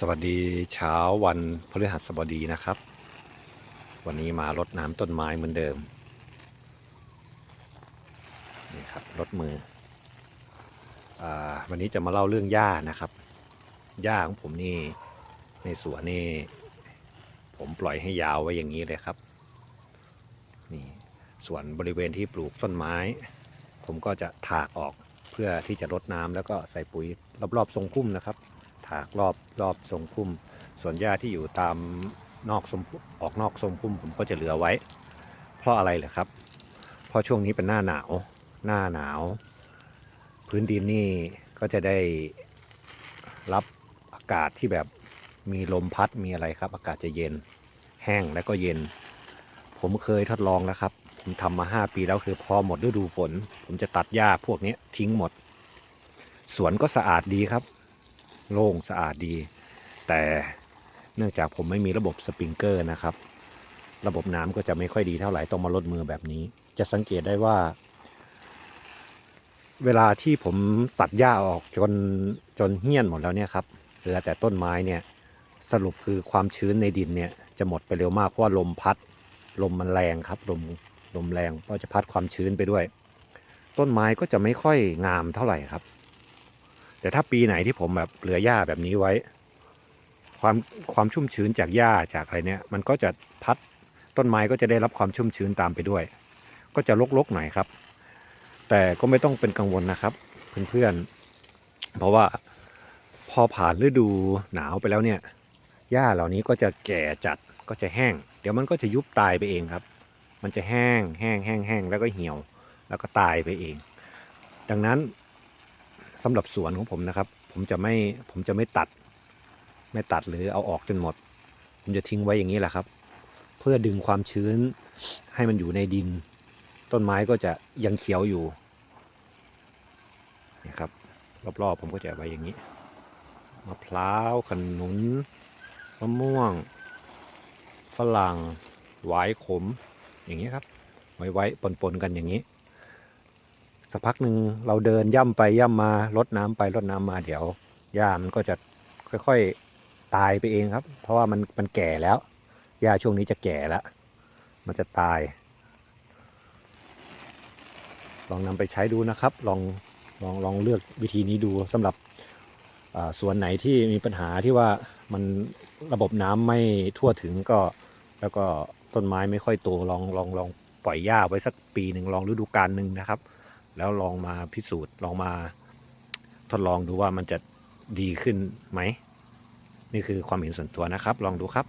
สวัสดีเช้าวันพฤหัสบดีนะครับ วันนี้มารดน้ำต้นไม้เหมือนเดิม นี่ครับรดมืออวันนี้จะมาเล่าเรื่องหญ้านะครับหญ้าของผมนี่ในสวนนี่ ผมปล่อยให้ยาวไว้อย่างนี้เลยครับนี่ส่วนบริเวณที่ปลูกต้นไม้ ผมก็จะถากออกเพื่อที่จะรดน้ำแล้วก็ใส่ปุ๋ยรอบๆทรงพุ่มนะครับ ถากรอบรอบทรงพุ่ม ส่วนหญ้าที่อยู่ตามนอกทรงออกนอกทรงพุ่มผมก็จะเหลือไว้ เพราะอะไรเหรอครับ เพราะช่วงนี้เป็นหน้าหนาว หน้าหนาว พื้นดินนี่ก็จะได้รับอากาศที่แบบมีลมพัดมีอะไรครับ อากาศจะเย็นแห้งและก็เย็น ผมเคยทดลองแล้วครับ ผมทำมา 5 ปีแล้วคือพอหมดฤดูฝน ผมจะตัดหญ้าพวกนี้ทิ้งหมด สวนก็สะอาดดีครับ โล่งสะอาดดี แต่เนื่องจากผมไม่มีระบบสปริงเกอร์นะครับ ระบบน้ำก็จะไม่ค่อยดีเท่าไหร่ต้องมาลดมือแบบนี้ จะสังเกตได้ว่า เวลาที่ผมตัดหญ้าออกจนจนเหี้ยนหมดแล้วเนี่ยครับเหลือแต่ต้นไม้เนี่ยสรุปคือความชื้นในดินเนี่ยจะหมดไปเร็วมากเพราะว่าลมพัดลมมันแรงครับลมลมแรงก็จะพัดความชื้นไปด้วย ต้นไม้ก็จะไม่ค่อยงามเท่าไหร่ครับ แต่ถ้าปีไหนที่ผมแบบเหลือหญ้าแบบนี้ไว้ ความความชุ่มชื้นจากหญ้าจากอะไรเนี่ย มันก็จะพัดต้นไม้ก็จะได้รับความชุ่มชื้นตามไปด้วย ก็จะรกๆหน่อยครับ แต่ก็ไม่ต้องเป็นกังวลนะครับ เพื่อนๆ เพราะว่าพอผ่านฤดูหนาวไปแล้วเนี่ยหญ้าเหล่านี้ก็จะแก่จัดก็จะแห้ง เดี๋ยวมันก็จะยุบตายไปเองครับ มันจะแห้งแห้งแห้งแห้งแล้วก็เหี่ยว แล้วก็ตายไปเอง ดังนั้น สำหรับสวนของผมนะครับ ผมจะไม่ผมจะไม่ตัด ไม่ตัดหรือเอาออกจนหมด ผมจะทิ้งไว้อย่างนี้แหละครับ เพื่อดึงความชื้นให้มันอยู่ในดิน ต้นไม้ก็จะยังเขียวอยู่นี่ครับ รอบๆผมก็จะไว้อย่างนี้มะพร้าวขนุนมะม่วง ฝรั่งหวายขม อย่างนี้ครับ ไว้ไว้ปนๆกันอย่างนี้ สักพักหนึ่งเราเดินย่ำไปย่ำมารดน้ำไปรดน้ำมาเดี๋ยวหญ้ามันก็จะค่อยๆตายไปเองครับ เพราะว่ามันมันแก่แล้วหญ้าช่วงนี้จะแก่แล้วมันจะตาย ลองนำไปใช้ดูนะครับ ลองลองลองเลือกวิธีนี้ดูสำหรับอ่าสวนไหนที่มีปัญหาที่ว่ามันระบบน้ำไม่ทั่วถึงก็แล้วก็ต้นไม้ไม่ค่อยโตลองลองลองปล่อยหญ้าไว้สักปีหนึ่งลองฤดูกาลหนึ่งนะครับ แล้วลองมาพิสูจน์ลองมาทดลองดูว่ามันจะดีขึ้นไหม นี่คือความเห็นส่วนตัวนะครับ ลองดูครับ